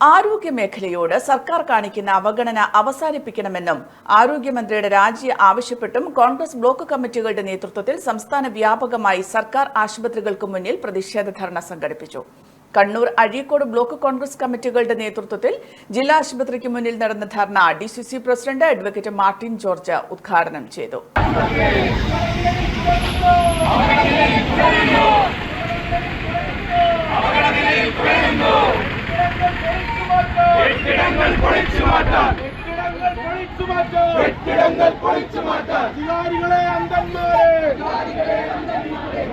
ആരോഗ്യമേഖലയോട് സർക്കാർ കാണിക്കുന്ന അവഗണന അവസാനിപ്പിക്കണമെന്നും ആരോഗ്യമന്ത്രിയുടെ രാജി ആവശ്യപ്പെട്ടും കോൺഗ്രസ് ബ്ലോക്ക് കമ്മിറ്റികളുടെ നേതൃത്വത്തിൽ സംസ്ഥാന വ്യാപകമായി സർക്കാർ ആശുപത്രികൾക്ക് മുന്നിൽ പ്രതിഷേധ ധർണ സംഘടിപ്പിച്ചു. കണ്ണൂർ അഴീക്കോട് ബ്ലോക്ക് കോൺഗ്രസ് കമ്മിറ്റികളുടെ നേതൃത്വത്തിൽ ജില്ലാ ആശുപത്രിക്ക് മുന്നിൽ നടന്ന dharna D C C president advocate Martin George ഉദ്ഘാടനം ചെയ്തു. അധികാരികളെ അന്ധന്മാരെ. അധികാരികളെ അന്ധന്മാരെ.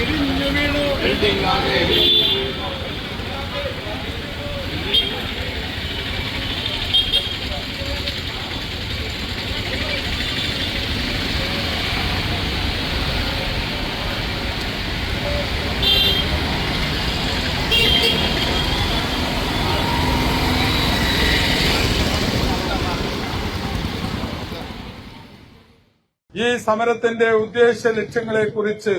എരിഞ്ഞു വീണു. ബിൽഡിംഗ് ആകെ ബിൽഡിംഗാകെ ഇടിഞ്ഞു വീണു ബിൽഡിംഗാകെ ഈ സമരത്തിന്റെ ഉദ്ദേശ ലക്ഷ്യങ്ങളെ കുറിച്ച്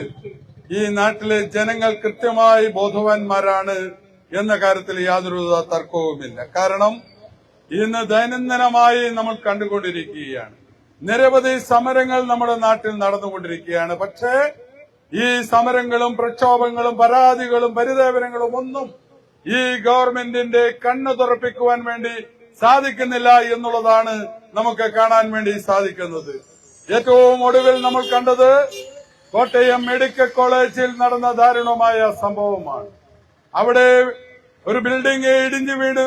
ഈ നാട്ടിലെ ജനങ്ങൾ കൃത്യമായി ബോധവാന്മാരാണ് എന്ന കാര്യത്തിൽ യാതൊരു തർക്കവുമില്ല. കാരണം ഇന്ന് ദൈനംദിനമായി നമ്മൾ കണ്ടുകൊണ്ടിരിക്കുകയാണ്. നിരവധി സമരങ്ങൾ നമ്മുടെ നാട്ടിൽ നടന്നുകൊണ്ടിരിക്കുകയാണ്. പക്ഷേ ഈ സമരങ്ങളും പ്രക്ഷോഭങ്ങളും പരാതികളും പരിദേവനങ്ങളും ഒന്നും ഈ ഗവൺമെന്റിന്റെ കണ്ണ് തുറപ്പിക്കുവാൻ വേണ്ടി സാധിക്കുന്നില്ല എന്നുള്ളതാണ് നമുക്ക് കാണാൻ വേണ്ടി സാധിക്കുന്നത്. ഏറ്റവും ഒടുവിൽ നമ്മൾ കണ്ടത് കോട്ടയം മെഡിക്കൽ കോളേജിൽ നടന്ന ദാരുണമായ സംഭവമാണ്. അവിടെ ഒരു ബിൽഡിംഗ് ഇടിഞ്ഞു വീണ്.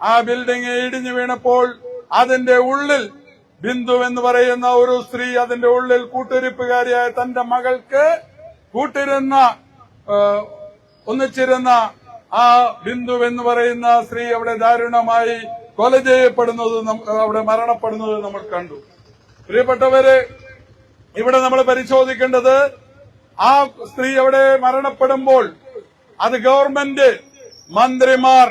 ആ ബിൽഡിംഗ് ഇടിഞ്ഞു വീണപ്പോൾ അതിന്റെ ഉള്ളിൽ ബിന്ദു എന്ന് പറയുന്ന ഒരു സ്ത്രീ അതിന്റെ ഉള്ളിൽ കൂട്ടിരിപ്പുകാരിയായ തന്റെ മകൾക്ക് കൂട്ടിരുന്ന ഒന്നിച്ചിരുന്ന ആ ബിന്ദു എന്ന് പറയുന്ന സ്ത്രീ അവിടെ ദാരുണമായി കൊല ചെയ്യപ്പെടുന്നത് അവിടെ മരണപ്പെടുന്നത് നമ്മൾ കണ്ടു. പ്രിയപ്പെട്ടവര് ഇവിടെ നമ്മൾ പരിശോധിക്കേണ്ടത് ആ സ്ത്രീ അവിടെ മരണപ്പെടുമ്പോൾ അത് ഗവൺമെന്റ് മന്ത്രിമാർ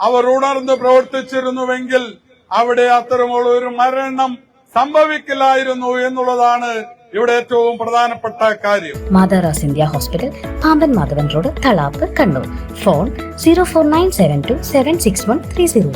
അവർ ഉണർന്ന് പ്രവർത്തിച്ചിരുന്നുവെങ്കിൽ അവിടെ അത്തരമുള്ള ഒരു മരണം സംഭവിക്കില്ലായിരുന്നു എന്നുള്ളതാണ് ഇവിടെ ഏറ്റവും പ്രധാനപ്പെട്ട കാര്യം. മാതാറാസ് India hospital Pamban Madhavan road Thalap Kannur. Phone zero four nine seven two seven six one three zero